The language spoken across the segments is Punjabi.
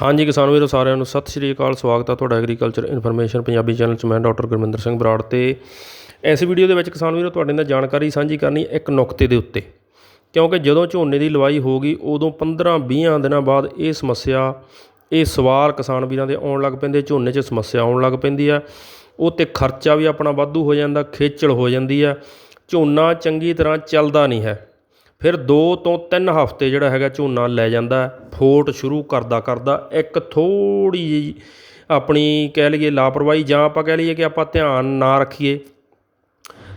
ਹਾਂਜੀ ਕਿਸਾਨ ਵੀਰੋ, ਸਾਰਿਆਂ ਨੂੰ ਸਤਿ ਸ਼੍ਰੀ ਅਕਾਲ, ਸਵਾਗਤ ਹੈ ਤੁਹਾਡਾ ਐਗਰੀਕਲਚਰ ਇਨਫੋਰਮੇਸ਼ਨ ਪੰਜਾਬੀ ਚੈਨਲ 'ਚ ਮੈਂ ਡਾਕਟਰ ਗੁਰਮਿੰਦਰ ਸਿੰਘ ਬਰਾੜ ਤੇ ਇਸ ਵੀਡੀਓ ਦੇ ਵਿੱਚ ਕਿਸਾਨ ਵੀਰੋ ਤੁਹਾਡੇ ਨਾਲ ਜਾਣਕਾਰੀ ਸਾਂਝੀ ਕਰਨੀ ਇੱਕ ਨੁਕਤੇ ਦੇ ਉੱਤੇ। ਕਿਉਂਕਿ ਜਦੋਂ ਝੋਨੇ ਦੀ ਲਵਾਈ ਹੋ ਗਈ, ਉਦੋਂ 15-20 ਦਿਨਾਂ ਬਾਅਦ ਇਹ ਸਮੱਸਿਆ, ਇਹ ਸਵਾਲ ਕਿਸਾਨ ਵੀਰਾਂ ਦੇ ਆਉਣ ਲੱਗ ਪੈਂਦੇ, ਝੋਨੇ 'ਚ ਸਮੱਸਿਆ ਆਉਣ ਲੱਗ ਪੈਂਦੀ ਆ। ਉਹ ਤੇ ਖਰਚਾ ਵੀ ਆਪਣਾ ਵਾਧੂ ਹੋ ਜਾਂਦਾ, ਖੇਚਲ ਹੋ ਜਾਂਦੀ ਆ। ਝੋਨਾ ਚੰਗੀ ਤਰ੍ਹਾਂ ਚੱਲਦਾ ਨਹੀਂ ਹੈ। ਫਿਰ ਦੋ ਤੋਂ ਤਿੰਨ ਹਫ਼ਤੇ ਜਿਹੜਾ ਹੈਗਾ ਝੋਨਾ ਲੈ ਜਾਂਦਾ, ਫੋਟ ਸ਼ੁਰੂ ਕਰਦਾ ਕਰਦਾ ਇੱਕ ਥੋੜ੍ਹੀ ਜਿਹੀ ਆਪਣੀ ਕਹਿ ਲਈਏ ਲਾਪਰਵਾਹੀ ਜਾਂ ਆਪਾਂ ਕਹਿ ਲਈਏ ਕਿ ਆਪਾਂ ਧਿਆਨ ਨਾ ਰੱਖੀਏ,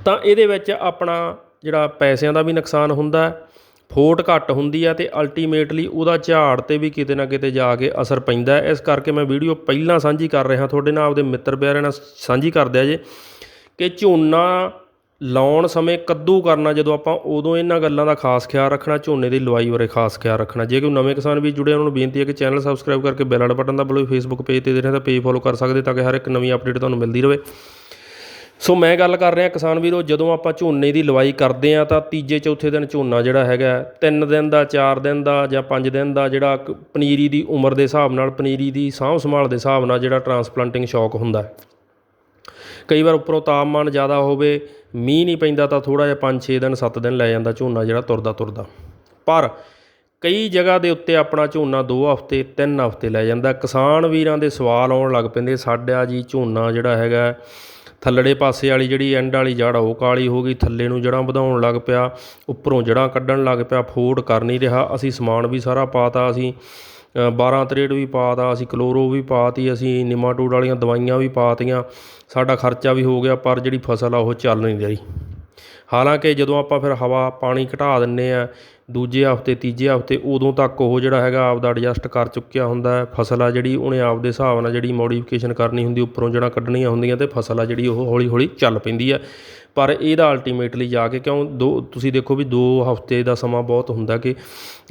ਤਾਂ ਇਹਦੇ ਵਿੱਚ ਆਪਣਾ ਜਿਹੜਾ ਪੈਸਿਆਂ ਦਾ ਵੀ ਨੁਕਸਾਨ ਹੁੰਦਾ, ਫੋਟ ਘੱਟ ਹੁੰਦੀ ਆ ਤੇ ਅਲਟੀਮੇਟਲੀ ਉਹਦਾ ਝਾੜ ਤੇ ਵੀ ਕਿਤੇ ਨਾ ਕਿਤੇ ਜਾ ਕੇ ਅਸਰ ਪੈਂਦਾ ਇਸ ਕਰਕੇ ਮੈਂ ਵੀਡੀਓ ਪਹਿਲਾਂ ਸਾਂਝੀ ਕਰ ਰਿਹਾ, ਤੁਹਾਡੇ ਨਾਲ ਆਪਦੇ ਮਿੱਤਰ ਪਿਆਰਿਆਂ ਨਾਲ ਸਾਂਝੀ ਕਰਦੇ ਆ ਜੇ ਕਿ ਝੋਨਾ ਲਾਉਣ ਸਮੇਂ ਕੱਦੂ ਕਰਨਾ ਜਦੋਂ ਆਪਾਂ ਉਦੋਂ ਇਹਨਾਂ ਗੱਲਾਂ ਦਾ ਖਾਸ ਖਿਆਲ ਰੱਖਣਾ, ਝੋਨੇ ਦੀ ਲਵਾਈ ਬਾਰੇ ਖਾਸ ਖਿਆਲ ਰੱਖਣਾ। ਜੇ ਕੋਈ ਨਵੇਂ ਕਿਸਾਨ ਵੀ ਜੁੜੇ ਉਹਨਾਂ ਨੂੰ ਬੇਨਤੀ ਹੈ ਕਿ ਚੈਨਲ ਸਬਸਕ੍ਰਾਈਬ ਕਰਕੇ ਬੈਲ ਵਾਲਾ ਬਟਨ ਦਬਾਓ ਫੇਸਬੁੱਕ ਪੇਜ ਤੇ ਦੇ ਰਹੇ ਤਾਂ ਪੇਜ ਫੋਲੋ ਕਰ ਸਕਦੇ ਤਾਂ ਕਿ ਹਰ ਇੱਕ ਨਵੀਂ ਅਪਡੇਟ ਤੁਹਾਨੂੰ ਮਿਲਦੀ ਰਹੇ। ਸੋ ਮੈਂ ਗੱਲ ਕਰ ਰਿਹਾ ਕਿਸਾਨ ਵੀਰੋ, ਜਦੋਂ ਆਪਾਂ ਝੋਨੇ ਦੀ ਲਵਾਈ ਕਰਦੇ ਆ ਤਾਂ ਤੀਜੇ, ਚੌਥੇ ਦਿਨ ਝੋਨਾ ਜਿਹੜਾ ਹੈਗਾ 3 ਦਿਨ ਦਾ 4 ਦਿਨ ਦਾ ਜਾਂ 5 ਦਿਨ ਦਾ ਜਿਹੜਾ ਕ- ਪਨੀਰੀ ਦੀ ਉਮਰ ਦੇ ਹਿਸਾਬ ਨਾਲ, ਪਨੀਰੀ ਦੀ ਸਾਂਭ ਸੰਭਾਲ ਦੇ ਹਿਸਾਬ ਨਾਲ ਜਿਹੜਾ ਟਰਾਂਸਪਲਾਂਟਿੰਗ ਸ਼ੌਕ ਹੁੰਦਾ ਕਈ ਵਾਰ ਉੱਪਰੋਂ ਤਾਪਮਾਨ ਜ਼ਿਆਦਾ ਹੋਵੇ ਮੀਂਹ ਨਹੀਂ ਪੈਂਦਾ ਤਾਂ ਥੋੜਾ ਜਿਹਾ 5-6 ਦਿਨ 7 ਦਿਨ ਲੈ ਜਾਂਦਾ ਝੋਨਾ ਜਿਹੜਾ ਤੁਰਦਾ ਤੁਰਦਾ। ਪਰ ਕਈ ਜਗ੍ਹਾ ਦੇ ਉੱਤੇ ਆਪਣਾ ਝੋਨਾ 2 ਹਫ਼ਤੇ 3 ਹਫ਼ਤੇ ਲੈ ਜਾਂਦਾ। ਕਿਸਾਨ ਵੀਰਾਂ ਦੇ ਸਵਾਲ ਆਉਣ ਲੱਗ ਪੈਂਦੇ, ਸਾਡਾ ਜੀ ਝੋਨਾ ਜਿਹੜਾ ਹੈਗਾ, ਥੱਲੜੇ ਪਾਸੇ ਵਾਲੀ ਜਿਹੜੀ ਐਂਡ ਵਾਲੀ ਜੜ ਉਹ ਕਾਲੀ ਹੋ ਗਈ, ਥੱਲੇ ਨੂੰ ਜੜਾਂ ਵਧਾਉਣ ਲੱਗ ਪਿਆ, ਉੱਪਰੋਂ ਜੜਾਂ ਕੱਢਣ ਲੱਗ ਪਿਆ, ਫੋਰਡ ਕਰ ਨਹੀਂ ਰਿਹਾ। ਅਸੀਂ ਸਮਾਨ ਵੀ ਸਾਰਾ ਪਾਤਾ, ਅਸੀਂ 12 ਤਰੇੜ ਵੀ ਪਾਤਾ, ਅਸੀਂ ਕਲੋਰੋ ਵੀ ਪਾਤੀ, ਅਸੀਂ ਨਿਮਾਟੋਡ ਵਾਲੀਆਂ ਦਵਾਈਆਂ ਵੀ ਪਾਤੀਆਂ। ਸਾਡਾ ਖਰਚਾ ਵੀ ਹੋ ਗਿਆ, ਪਰ ਜਿਹੜੀ ਫਸਲ ਆ, ਉਹ ਚੱਲ ਨਹੀਂ ਰਹੀ। ਹਾਲਾਂਕਿ ਜਦੋਂ ਆਪਾਂ ਫਿਰ ਹਵਾ, ਪਾਣੀ ਘਟਾ ਦਿੰਨੇ ਆ, ਦੂਜੇ ਹਫ਼ਤੇ, ਤੀਜੇ ਹਫ਼ਤੇ, ਉਦੋਂ ਤੱਕ ਉਹ ਜਿਹੜਾ ਹੈਗਾ, ਆਪਦਾ ਐਡਜਸਟ ਕਰ ਚੁੱਕਿਆ ਹੁੰਦਾ ਫਸਲ ਆ ਜਿਹੜੀ, ਉਹਨੇ ਆਪਦੇ ਹਿਸਾਬ ਨਾਲ ਜਿਹੜੀ ਮੋਡੀਫਿਕੇਸ਼ਨ ਕਰਨੀ ਹੁੰਦੀ, ਉੱਪਰੋਂ ਜਿਹੜਾ ਕੱਢਣੀਆਂ ਹੁੰਦੀਆਂ ਤੇ ਫਸਲ ਆ ਜਿਹੜੀ, ਉਹ ਹੌਲੀ ਹੌਲੀ ਚੱਲ ਪੈਂਦੀ ਹੈ ਪਰ ਇਹਦਾ ਅਲਟੀਮੇਟਲੀ ਜਾ ਕੇ ਕਿਉਂ ਦੋ, ਤੁਸੀਂ ਦੇਖੋ ਵੀ ਦੋ ਹਫ਼ਤੇ ਦਾ ਸਮਾਂ ਬਹੁਤ ਹੁੰਦਾ ਕਿ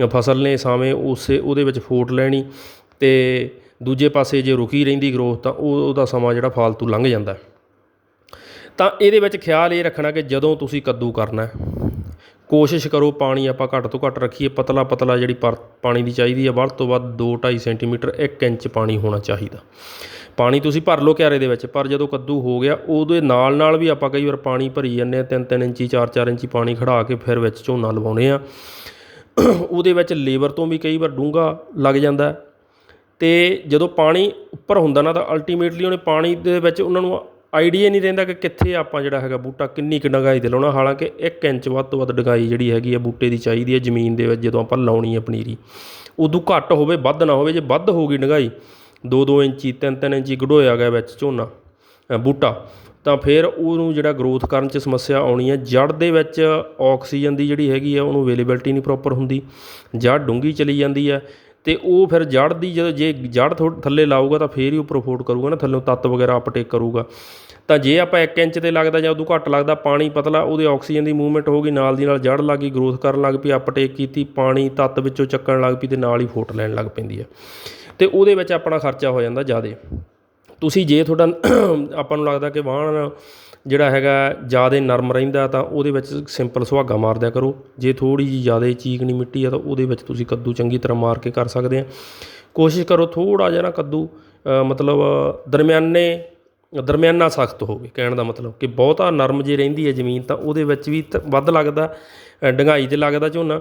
ਫਸਲ ਨੇ ਸਾਵੇਂ ਉਸੇ, ਉਹਦੇ ਵਿੱਚ ਫੋਟ ਲੈਣੀ ਅਤੇ ਦੂਜੇ ਪਾਸੇ ਜੇ ਰੁਕੀ ਰਹਿੰਦੀ ਗਰੋਥ ਤਾਂ ਉਹ, ਉਹਦਾ ਸਮਾਂ ਜਿਹੜਾ ਫਾਲਤੂ ਲੰਘ ਜਾਂਦਾ। ਤਾਂ ਇਹਦੇ ਵਿੱਚ ਖਿਆਲ ਇਹ ਰੱਖਣਾ ਕਿ ਜਦੋਂ ਤੁਸੀਂ ਕੱਦੂ ਕਰਨਾ ਕੋਸ਼ਿਸ਼ ਕਰੋ ਪਾਣੀ ਆਪਾਂ ਘੱਟ ਤੋਂ ਘੱਟ ਰੱਖੀਏ। ਪਤਲਾ ਪਤਲਾ ਜਿਹੜੀ ਪਰ ਪਾਣੀ ਦੀ ਚਾਹੀਦੀ ਹੈ ਵੱਧ ਤੋਂ ਵੱਧ 2.5 ਸੈਂਟੀਮੀਟਰ 1 ਇੰਚ ਪਾਣੀ ਹੋਣਾ ਚਾਹੀਦਾ। ਪਾਣੀ ਤੁਸੀਂ ਭਰ ਲਓ ਕਿਆਰੇ ਦੇ ਵਿੱਚ, ਪਰ ਜਦੋਂ ਕੱਦੂ ਹੋ ਗਿਆ, ਉਹਦੇ ਨਾਲ ਨਾਲ ਵੀ ਆਪਾਂ ਕਈ ਵਾਰ ਪਾਣੀ ਭਰੀ ਜਾਂਦੇ ਆ 3-3 ਇੰਚੀ 4-4 ਇੰਚੀ ਪਾਣੀ ਖੜਾ ਕੇ ਫਿਰ ਵਿੱਚ ਝੋਨਾ ਲਵਾਉਣੇ ਆ। ਉਹਦੇ ਵਿੱਚ ਲੇਬਰ ਤੋਂ ਵੀ ਕਈ ਵਾਰ ਡੂੰਘਾ ਲੱਗ ਜਾਂਦਾ। ਹੈ। ਤੇ ਜਦੋਂ ਪਾਣੀ ਉੱਪਰ ਹੁੰਦਾ ਨਾ, ਤਾਂ ਅਲਟੀਮੇਟਲੀ ਉਹਨੇ ਪਾਣੀ ਦੇ ਵਿੱਚ ਉਹਨਾਂ ਨੂੰ ਆਈਡੀਆ ਨਹੀਂ ਰਹਿੰਦਾ ਕਿ ਕਿੱਥੇ ਆਪਾਂ ਜਿਹੜਾ ਹੈਗਾ ਬੂਟਾ ਕਿੰਨੀ ਕੁ ਡੰਗਾਈ ਤੇ ਲਾਉਣਾ। ਹਾਲਾਂਕਿ 1 ਇੰਚ ਵੱਧ ਤੋਂ ਵੱਧ ਡੰਗਾਈ ਜਿਹੜੀ ਹੈਗੀ ਹੈ ਬੂਟੇ ਦੀ ਚਾਹੀਦੀ ਹੈ ਜ਼ਮੀਨ ਦੇ ਵਿੱਚ ਜਦੋਂ ਆਪਾਂ ਲਾਉਣੀ ਹੈ ਪਨੀਰੀ। ਉਦੋਂ ਘੱਟ ਹੋਵੇ, ਵੱਧ ਨਾ ਹੋਵੇ, ਜੇ ਵੱਧ ਹੋ ਗਈ ਡੰਗਾਈ 2-2 ਇੰਚੀ 3-3 ਇੰਚੀ ਗਡੋਇਆ ਗਿਆ ਵਿੱਚ ਝੋਨਾ ਬੂਟਾ, ਤਾਂ ਫਿਰ ਉਹਨੂੰ ਜਿਹੜਾ ਗਰੋਥ ਕਰਨ 'ਚ ਸਮੱਸਿਆ ਆਉਣੀ ਹੈ ਜੜ ਦੇ ਵਿੱਚ ਆਕਸੀਜਨ ਦੀ ਜਿਹੜੀ ਹੈਗੀ ਆ, ਉਹਨੂੰ ਅਵੇਲੇਬਿਲਟੀ ਨਹੀਂ ਪ੍ਰੋਪਰ ਹੁੰਦੀ। ਜੜ ਡੂੰਗੀ ਚਲੀ ਜਾਂਦੀ ਹੈ ਅਤੇ ਉਹ ਫਿਰ ਜੜ੍ਹ ਦੀ ਜਦੋਂ ਜੇ ਜੜ ਥੋ- ਥੱਲੇ ਲਾਊਗਾ ਤਾਂ ਫਿਰ ਹੀ ਉੱਪਰ ਫੋਟ ਕਰੂਗਾ ਨਾ, ਥੱਲੋਂ ਤੱਤ ਵਗੈਰਾ ਅਪਟੇਕ ਕਰੂਗਾ। ਤਾਂ ਜੇ ਆਪਾਂ 1 ਇੰਚ ਤੇ ਲੱਗਦਾ ਜਾਂ ਉਦੋਂ ਘੱਟ ਲੱਗਦਾ, ਪਾਣੀ ਪਤਲਾ, ਉਹਦੇ ਆਕਸੀਜਨ ਦੀ ਮੂਵਮੈਂਟ ਹੋ ਗਈ ਨਾਲ ਦੀ ਨਾਲ ਜੜ ਲੱਗ ਗਈ ਗਰੋਥ ਕਰਨ ਲੱਗ ਪਈ ਅਪਟੇਕ ਕੀਤੀ, ਪਾਣੀ ਤੱਤ ਵਿੱਚੋਂ ਚੱਕਣ ਲੱਗ ਪਈ ਤੇ ਨਾਲ ਹੀ ਫੋਟ ਲੈਣ ਲੱਗ ਪੈਂਦੀ ਹੈ ਤੇ ਉਹਦੇ ਵਿੱਚ ਆਪਣਾ ਖਰਚਾ ਹੋ ਜਾਂਦਾ ਜ਼ਿਆਦਾ। ਤੁਸੀਂ ਜੇ ਤੁਹਾਡਾ, ਆਪਾਂ ਨੂੰ ਲੱਗਦਾ ਕਿ ਵਾਹਣ ਜਿਹੜਾ ਹੈਗਾ ਜ਼ਿਆਦਾ ਨਰਮ ਰਹਿੰਦਾ ਤਾਂ ਉਹਦੇ ਵਿੱਚ ਸਿੰਪਲ ਸੁਹਾਗਾ ਮਾਰ ਦਿਆ ਕਰੋ। ਜੇ ਥੋੜ੍ਹੀ ਜਿਹੀ ਜ਼ਿਆਦਾ ਚੀਕਣੀ ਮਿੱਟੀ ਆ ਤਾਂ ਉਹਦੇ ਵਿੱਚ ਤੁਸੀਂ ਕੱਦੂ ਚੰਗੀ ਤਰ੍ਹਾਂ ਮਾਰ ਕੇ ਕਰ ਸਕਦੇ ਆ। ਕੋਸ਼ਿਸ਼ ਕਰੋ ਥੋੜ੍ਹਾ ਜਿਹਾ ਨਾ ਕੱਦੂ ਮਤਲਬ ਦਰਮਿਆਨੇ ਦਰਮਿਆਨਾ ਸਖਤ ਹੋਵੇ ਕਹਿਣ ਦਾ ਮਤਲਬ ਕਿ ਬਹੁਤਾ ਨਰਮ ਜੇ ਰਹਿੰਦੀ ਹੈ ਜ਼ਮੀਨ ਤਾਂ ਉਹਦੇ ਵਿੱਚ ਵੀ ਤ- ਵੱਧ ਲੱਗਦਾ ਅ, ਡੰਗਾਈ ਤੇ ਲੱਗਦਾ ਝੋਨਾ।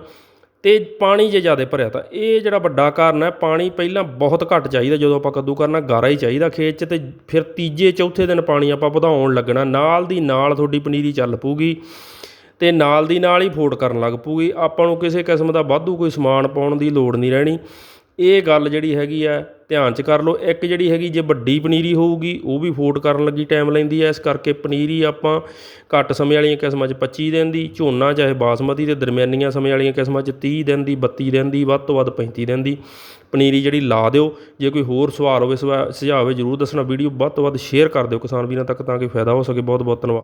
ਤੇ ਪਾਣੀ ਜੇ ਜ਼ਿਆਦਾ ਭਰਿਆ ਤਾਂ ਇਹ ਜਿਹੜਾ ਵੱਡਾ ਕਾਰਨ ਹੈ, ਪਾਣੀ ਪਹਿਲਾਂ ਬਹੁਤ ਘੱਟ ਚਾਹੀਦਾ ਜਦੋਂ ਆਪਾਂ ਕੱਦੂ ਕਰਨਾ, ਗਾਰਾ ਹੀ ਚਾਹੀਦਾ ਖੇਤ 'ਚ ਤੇ ਫਿਰ ਤੀਜੇ, ਚੌਥੇ ਦਿਨ ਪਾਣੀ ਆਪਾਂ ਵਧਾਉਣ ਲੱਗਣਾ, ਨਾਲ ਦੀ ਨਾਲ ਤੁਹਾਡੀ ਪਨੀਰੀ ਚੱਲ ਪੂਗੀ ਤੇ ਨਾਲ ਦੀ ਨਾਲ ਹੀ ਫੋਟ ਕਰਨ ਲੱਗ ਪੂਗੀ ਆਪਾਂ ਨੂੰ ਕਿਸੇ ਕਿਸਮ ਦਾ ਵਾਧੂ ਕੋਈ ਸਮਾਨ ਪਾਉਣ ਦੀ ਲੋੜ ਨਹੀਂ ਰਹਿਣੀ। ਇਹ ਗੱਲ ਜਿਹੜੀ ਹੈਗੀ ਆ, ਧਿਆਨ 'ਚ ਕਰ ਲਓ, ਇੱਕ ਜਿਹੜੀ ਹੈਗੀ ਜੇ ਵੱਡੀ ਪਨੀਰੀ ਹੋਊਗੀ, ਉਹ ਵੀ ਫੋਟ ਕਰਨ ਲੱਗੀ ਟਾਈਮ ਲੈਂਦੀ ਹੈ ਇਸ ਕਰਕੇ ਪਨੀਰੀ ਆਪਾਂ ਘੱਟ ਸਮੇਂ ਵਾਲੀਆਂ ਕਿਸਮਾਂ 'ਚ 25 ਦਿਨ ਦੀ, ਝੋਨਾ ਚਾਹੇ ਬਾਸਮਤੀ ਤੇ ਦਰਮਿਆਨੀਆਂ ਸਮੇਂ ਵਾਲੀਆਂ ਕਿਸਮਾਂ 'ਚ 30 ਦਿਨ ਦੀ 32 ਦਿਨ ਦੀ, ਵੱਧ ਤੋਂ ਵੱਧ 35 ਦਿਨ ਦੀ ਪਨੀਰੀ ਜਿਹੜੀ ਲਾ ਦਿਓ। ਜੇ ਕੋਈ ਹੋਰ ਸਵਾਲ ਹੋਵੇ, ਸਵਾ- ਸੁਝਾਅ ਹੋਵੇ, ਜਰੂਰ ਦੱਸਣਾ, ਵੀਡੀਓ ਵੱਧ ਤੋਂ ਵੱਧ ਸ਼ੇਅਰ ਕਰ ਦਿਓ ਕਿਸਾਨ ਵੀਰਾਂ ਤੱਕ ਤਾਂ ਕਿ ਫਾਇਦਾ ਹੋ ਸਕੇ। ਬਹੁਤ ਬਹੁਤ ਧੰਨਵਾਦ।